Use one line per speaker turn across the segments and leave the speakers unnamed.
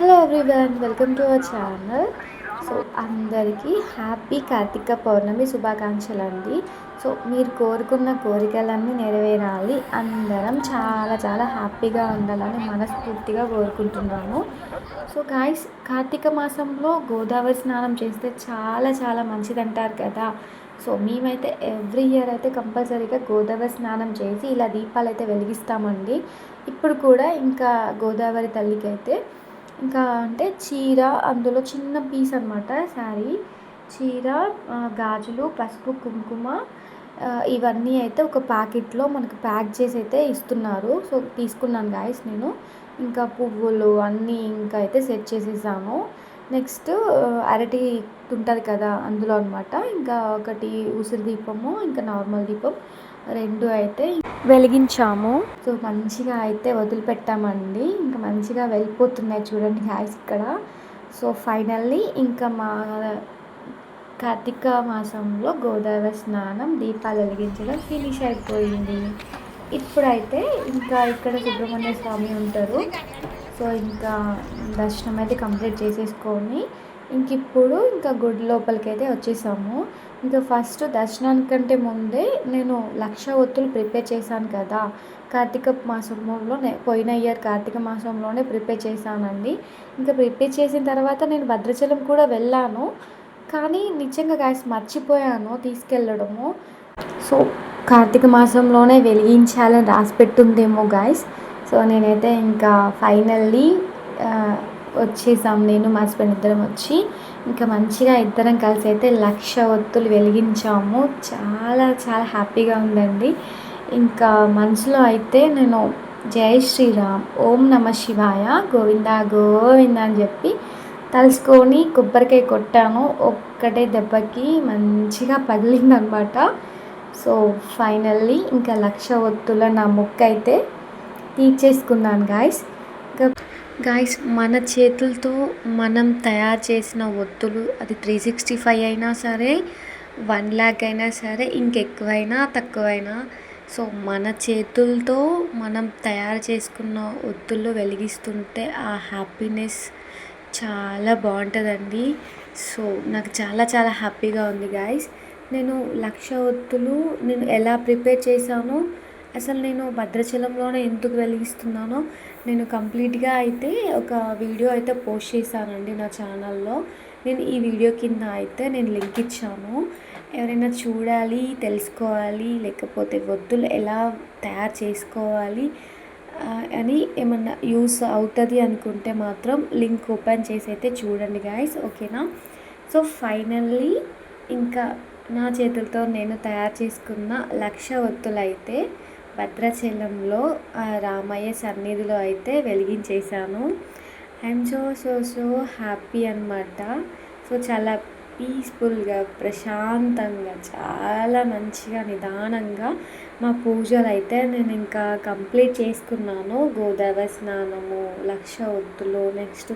Hello everyone welcome to our channel so అందరికీ happy Karthika Pournami శుభాకాంక్షలు అండి సో మీరు కోరుకున్న కోరికలన్నీ నెరవేరాలి. అందరం చాలా చాలా హ్యాపీగా ఉండాలని మనస్ఫూర్తిగా కోరుకుంటున్నాను సో గాయస్ కార్తీక మాసంలో గోదావరి స్నానం చేస్తే చాలా చాలా మంచిదంటారు కదా. సో మేమైతే ఎవ్రీ ఇయర్ అయితే కంపల్సరీగా గోదావరి స్నానం చేసి ఇలా దీపాలు అయితే వెలిగిస్తామండి. ఇప్పుడు కూడా ఇంకా గోదావరి తల్లికి అయితే ఇంకా అంటే చీర అందులో చిన్న పీస్ అనమాట శారీ. చీర గాజులు పసుపు కుంకుమ ఇవన్నీ అయితే ఒక ప్యాకెట్లో మనకు ప్యాక్ చేసి అయితే ఇస్తున్నారు. సో తీసుకున్నాను గాయస్ నేను. ఇంకా పువ్వులు అన్నీ ఇంకా అయితే సెట్ చేసేసాను. నెక్స్ట్ అరటి ఉంటుంది కదా అందులో అనమాట ఇంకా ఒకటి ఉసిరి దీపము ఇంకా నార్మల్ దీపం రెండు అయితే వెలిగించాము. సో మంచిగా అయితే వదిలిపెట్టామండి. ఇంకా మంచిగా వెళ్ళిపోతున్నాయి చూడండి గ్యాస్ ఇక్కడ. సో ఫైనల్లీ ఇంకా మా కార్తీక మాసంలో గోదావరి స్నానం దీపాలు వెలిగించడం ఫినిష్ అయిపోయింది. ఇప్పుడైతే ఇంకా ఇక్కడ సుబ్రహ్మణ్య స్వామి ఉంటారు. సో ఇంకా దర్శనం అయితే కంప్లీట్ చేసేసుకొని ఇంక ఇప్పుడు ఇంకా గుడి లోపలికి అయితే వచ్చేసాము. ఇంకా ఫస్ట్ దర్శనానికంటే ముందే నేను లక్ష ఒత్తులు ప్రిపేర్ చేశాను కదా. కార్తీక మాసంలో పోయిన ఇయర్ కార్తీక మాసంలోనే ప్రిపేర్ చేశానండి. ఇంకా ప్రిపేర్ చేసిన తర్వాత నేను భద్రాచలం కూడా వెళ్ళాను. కానీ నిజంగా గ్యాస్ మర్చిపోయాను తీసుకెళ్ళడము. సో కార్తీక మాసంలోనే వెలిగించాలని రాసి పెట్టుందేమో గాయస్. సో నేనైతే ఇంకా ఫైనల్లీ వచ్చేసాం. నేను మా హస్బెండ్ ఇద్దరం వచ్చి ఇంకా మంచిగా ఇద్దరం కలిసి అయితే లక్ష ఒత్తులు వెలిగించాము. చాలా చాలా హ్యాపీగా ఉందండి. ఇంకా మనసులో అయితే నేను జై శ్రీరామ్ ఓం నమ శివాయ గోవింద గోవింద అని చెప్పి తలుసుకొని కొబ్బరికాయ కొట్టాను. ఒక్కటే దెబ్బకి మంచిగా పగిలిందనమాట. సో ఫైనల్లీ ఇంకా లక్ష ఒత్తుల నా మొక్క అయితే తీర్చేసుకున్నాను గాయస్ గాయస్ మన చేతులతో మనం తయారు చేసిన ఒత్తులు అది త్రీ సిక్స్టీ ఫైవ్ అయినా సరే వన్ ల్యాక్ అయినా సరే ఇంకెక్కువైనా తక్కువైనా సో మన చేతులతో మనం తయారు చేసుకున్న ఒత్తులు వెలిగిస్తుంటే ఆ హ్యాపీనెస్ చాలా బాగుంటుందండి. సో నాకు చాలా చాలా హ్యాపీగా ఉంది గాయస్ నేను లక్ష ఒత్తులు నేను ఎలా ప్రిపేర్ చేశానో అసలు నేను భద్రాచలంలోనే ఎందుకు వెలిగిస్తున్నానో నేను కంప్లీట్గా అయితే ఒక వీడియో అయితే పోస్ట్ చేశానండి నా ఛానల్లో. నేను ఈ వీడియో కింద అయితే నేను లింక్ ఇచ్చాను. ఎవరైనా చూడాలి తెలుసుకోవాలి లేకపోతే వద్దులు ఎలా తయారు చేసుకోవాలి అని ఏమన్నా యూస్ అవుతుంది అనుకుంటే మాత్రం లింక్ ఓపెన్ చేసి అయితే చూడండి గాయస్ ఓకేనా? సో ఫైనల్లీ ఇంకా నా చేతులతో నేను తయారు చేసుకున్న లక్ష ఒత్తులు అయితే భద్రాచలంలో రామయ్య సన్నిధిలో అయితే వెలిగించేశాను. I'm so so so happy అనమాట సో చాలా పీస్ఫుల్గా ప్రశాంతంగా చాలా మంచిగా నిదానంగా మా పూజలు అయితే నేను ఇంకా కంప్లీట్ చేసుకున్నాను. గోదావరి స్నానము లక్ష ఒత్తులు నెక్స్ట్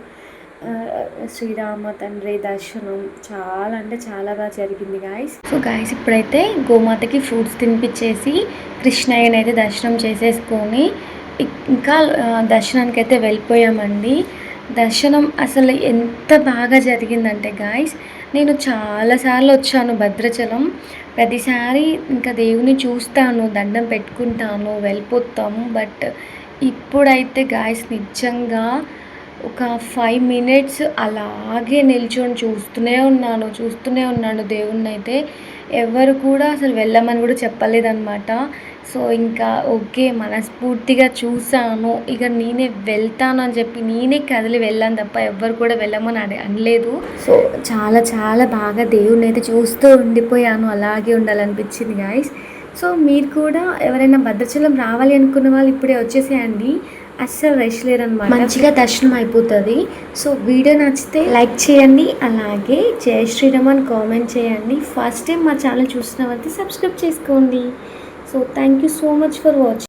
శ్రీరామ తండ్రి దర్శనం చాలా అంటే చాలా బాగా జరిగింది గాయస్ సో గాయస్ ఇప్పుడైతే గోమాతకి ఫ్రూట్స్ తినిపించేసి కృష్ణయ్యని అయితే దర్శనం చేసేసుకొని ఇంకా దర్శనానికి అయితే వెళ్ళిపోయామండి. దర్శనం అసలు ఎంత బాగా జరిగిందంటే గాయస్ నేను చాలాసార్లు వచ్చాను భద్రాచలం. ప్రతిసారి ఇంకా దేవుని చూస్తాను దండం పెట్టుకుంటాను వెళ్ళిపోతాము. బట్ ఇప్పుడైతే గాయస్ నిజంగా ఒక ఫైవ్ మినిట్స్ అలాగే నిల్చొని చూస్తూనే ఉన్నాను చూస్తూనే ఉన్నాను దేవుణ్ణి అయితే ఎవరు కూడా అసలు వెళ్ళమని కూడా చెప్పలేదన్నమాట. సో ఇంకా ఓకే మనస్ఫూర్తిగా చూసాను ఇక నేనే వెళ్తాను అని చెప్పి నేనే కదిలి వెళ్ళాను తప్ప ఎవ్వరు కూడా వెళ్ళమని అడి అనలేదు. సో చాలా చాలా బాగా దేవుణ్ణి అయితే చూస్తూ ఉండిపోయాను. అలాగే ఉండాలనిపించింది గాయస్ సో మీరు కూడా ఎవరైనా భద్రాచలం రావాలి అనుకున్న వాళ్ళు ఇప్పుడే వచ్చేసేయండి. అస్సలు రష్ లేరనమాట. మంచిగా దర్శనం అయిపోతుంది. సో వీడియో నచ్చితే లైక్ చేయండి అలాగే జయ శ్రీరామ్ అని కామెంట్ చేయండి. ఫస్ట్ టైం మా ఛానల్ చూసిన వారికి సబ్స్క్రైబ్ చేసుకోండి. So thank you so much for watching